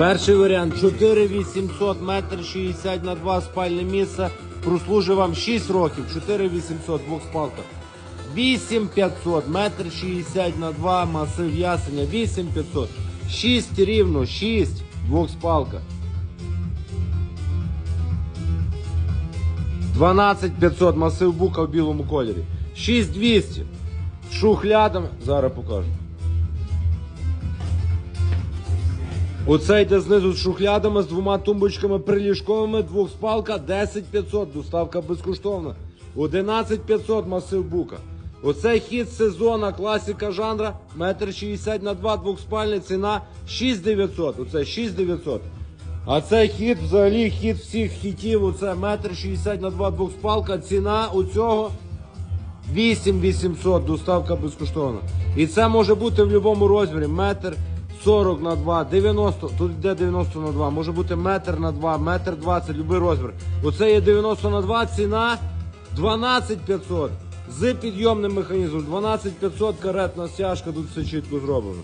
Перший варіант 4800 метр 60 на 2 спальне місце. Прослужив вам 6 років, 4800 двохспалка. 8500 метр 60 на 2 масив ясеня, 8500. 6 рівно, 6 двохспалка. 12500 масив бука в білому кольорі. 6200 з шухлядами. Зараз покажу. Оце йде знизу з шухлядами, з двома тумбочками приліжковими, двохспалка, 10500, доставка безкоштовна. 11500 масив бука. Оцей хід сезона, класика жанра, метр 60 на 2, двохспальня, ціна 6900. Оце 6900. А цей хід, взагалі, хід всіх хітів, оце метр 60 на 2, двохспалка, ціна у цього 8800, доставка безкоштовна. І це може бути в будь-якому розмірі. Метр 40 на 2, 90, тут йде 90 на 2, може бути метр на 2, метр 20, будь-який розмір. Оце є 90 на 2, ціна 12500. З підйомним механізмом 12500 каретна стяжка, тут все чітко зроблено.